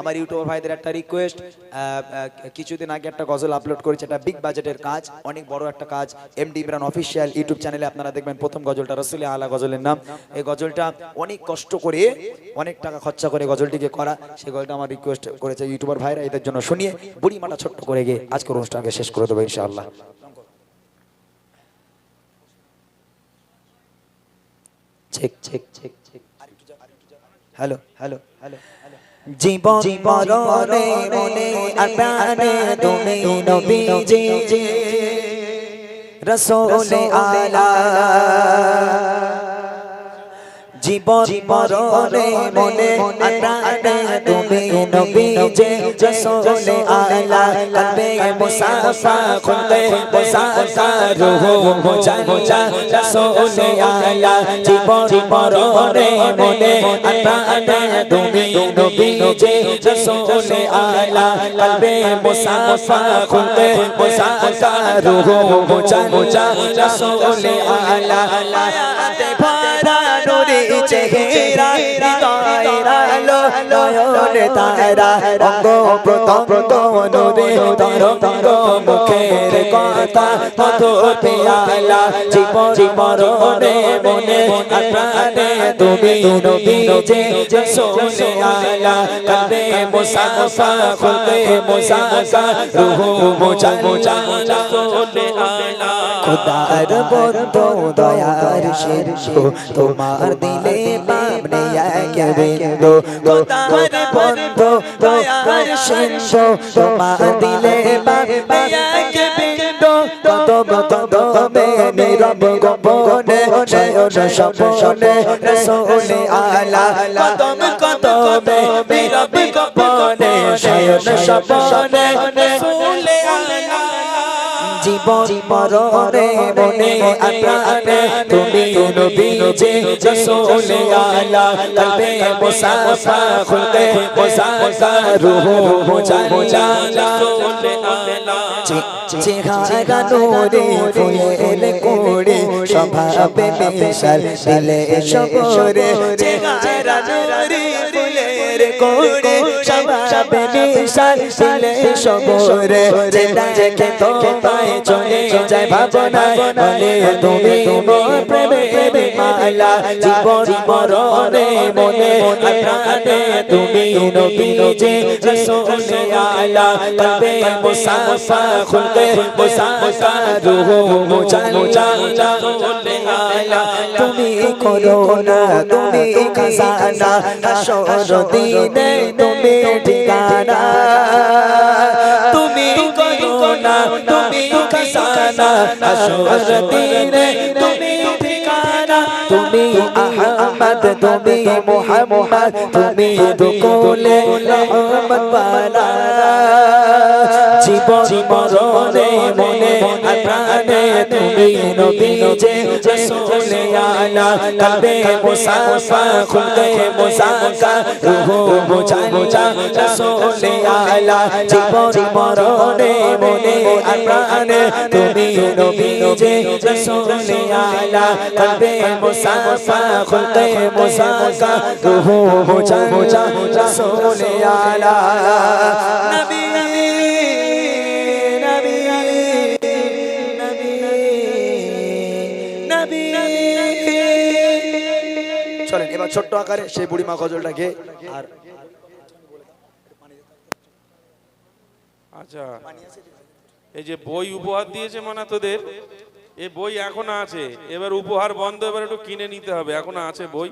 আমার ইউটিউবার ভাইদের একটা রিকোয়েস্ট কিছুদিন আগে একটা গজল আপলোড করেছে একটা বিগ বাজেটের কাজ, অনেক বড় একটা কাজ এমডি ইমরান অফিসিয়াল ইউটিউব চ্যানেলে আপনারা দেখবেন প্রথম গজলটা রসুলিয়া আলা গজলের নাম। এই গজলটা অনেক কষ্ট করে, অনেক টাকা খরচা করে গজলটিকে করা, সেই গজলটা আমার রিকোয়েস্ট করেছে ইউটিউবার ভাইরা, এদের জন্য শুনিয়ে বুড়ি মাটা ছোট্ট করে গিয়ে আজকের অনুষ্ঠানকে শেষ করে দেবো ইনশাআল্লাহ। Check check check check hello hello hello জীবন মরণে মনে আপ্রাণে তুমি নবীজি। রসোলে আলা। জীবন মরণে মনে আপ্রাণে তুমি নবীজি রসোলে আলা কলবে মুসাফা খুলবে মুসাফা রুহ মুজা মুজা রসোলে আলা। জীবন মরণে মনে আপ্রাণে তুমি নবীজি রসোলে আলা কলবে মুসাফা খুলবে মুসাফা রুহ মুজা মুজা রসোলে আলা। নুরি চেহারা হৃদয়ের আলো নয়নে তারা, অঙ্গ প্রত্যঙ্গ নুরে তরঙ্গ মুখের কথা মধু পেয়ালা, জীবন মরণে মনে প্রাণে তুমি নবী যে সোনে আলা কলবে মুসাফা, খুলবে মুসাফা, রুহ মুজা মুজা সোনে আলা। খুদার বন্ধু দয়ার শীর্ষ তোমার দিলে বামনে এক বিন্দু। খুদার বন্ধু দয়ার শীর্ষ তোমার দিলে বামনে এক বিন্দু। কত কত মে নীরব গোপনে শয়ন আলা। জীবন মরণে মনে আপ্রাণে তুমি নবী যে রসূলে আলা কলবে মুসাফা খুলবে মুসাফা রূহ মুজা মুজা রসূলে আলা চেহারা নূরে ফুলের কোড়ে স্বভাবে মিশাল দিলে সবরে চেহারা নূরে কোড়ে স্বভাবে মিশাল দিলে সবরে। দেখে তোমায় চলে যায় ভাবনা বলে তুমি প্রেমে মালা। জীবন মরণে মনে প্রাণে তুমি নবী যে রসূলে আলা। কলবে মুসাফা খুলবে, মুসাফা রূহ মুজা তুমি করোনা তুমি খাজানা হাসর দিনে তুমি ঠিকানা। তুমি করোনা তুমি খাজানা হাসর দিনে তুমি ঠিকানা। তুমি আহমদ তুমি মুহাম্মদ তুমি দুকুলে রহমত বালা জীবন মরণে মনে তুমি নবী যে রসূলে আলা কলবে মুসাফা খুলবে মুসাফা রূহ মুজা রসূলে আলা জীবন মরণে মনে প্রাণে তুমি নবী যে রসূলে আলা মুসাফা খুলবে মুসাফা রূহ মুজা রসূলে আলা নবী চলেন এবার ছোট্ট আকারে সেই বুড়িমা গজলটাকে আর আচ্ছা এই যে বই উপহার দিয়েছে মানা তোদের, এ বই এখনও আছে, এবার উপহার বন্ধ, এবার একটু কিনে নিতে হবে, এখনও আছে বই?